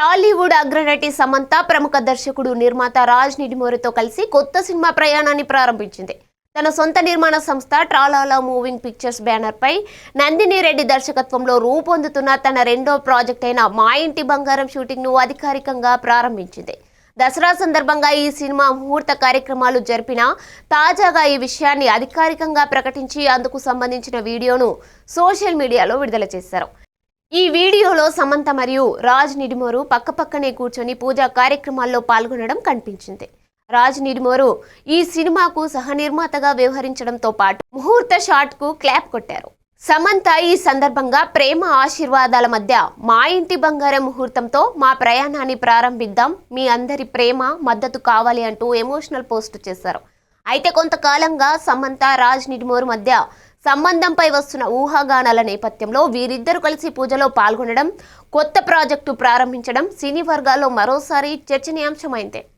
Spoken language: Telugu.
టాలీవుడ్ అగ్రనటి సమంత ప్రముఖ దర్శకుడు నిర్మాత రాజ్ నిడిమోరితో కలిసి కొత్త సినిమా ప్రయాణాన్ని ప్రారంభించింది. తన సొంత నిర్మాణ సంస్థ ట్రాలాలా మూవింగ్ పిక్చర్స్ బ్యానర్పై నందిని రెడ్డి దర్శకత్వంలో రూపొందుతున్న తన రెండో ప్రాజెక్ట్ అయిన మా ఇంటి బంగారం షూటింగ్ను అధికారికంగా ప్రారంభించింది. దసరా సందర్భంగా ఈ సినిమా ముహూర్త కార్యక్రమాలు జరిపిన తాజాగా ఈ విషయాన్ని అధికారికంగా ప్రకటించి అందుకు సంబంధించిన వీడియోను సోషల్ మీడియాలో విడుదల చేశారు. ఈ వీడియోలో సమంత మరియు రాజ్ నిడిమోరు పక్కపక్కనే కూర్చొని పూజా కార్యక్రమాల్లో పాల్గొనడం కనిపించింది. రాజ్ నిడిమోరు ఈ సినిమాకు సహనిర్మాతగా వ్యవహరించడంతో పాటు ముహూర్త షాట్కు క్లాప్ కొట్టారు. సమంత ఈ సందర్భంగా ప్రేమ ఆశీర్వాదాల మధ్య మా ఇంటి బంగారం ముహూర్తంతో మా ప్రయాణాన్ని ప్రారంభిద్దాం మీ అందరి ప్రేమ మద్దతు కావాలి అంటూ ఎమోషనల్ పోస్ట్ చేశారు. అయితే కొంతకాలంగా సమంత రాజ్ నిడిమోరు మధ్య సంబంధంపై వస్తున్న ఊహాగానాల నేపథ్యంలో వీరిద్దరూ కలిసి పూజలో పాల్గొనడం కొత్త ప్రాజెక్టు ప్రారంభించడం సినీ వర్గాల్లో మరోసారి చర్చనీయాంశమైంది.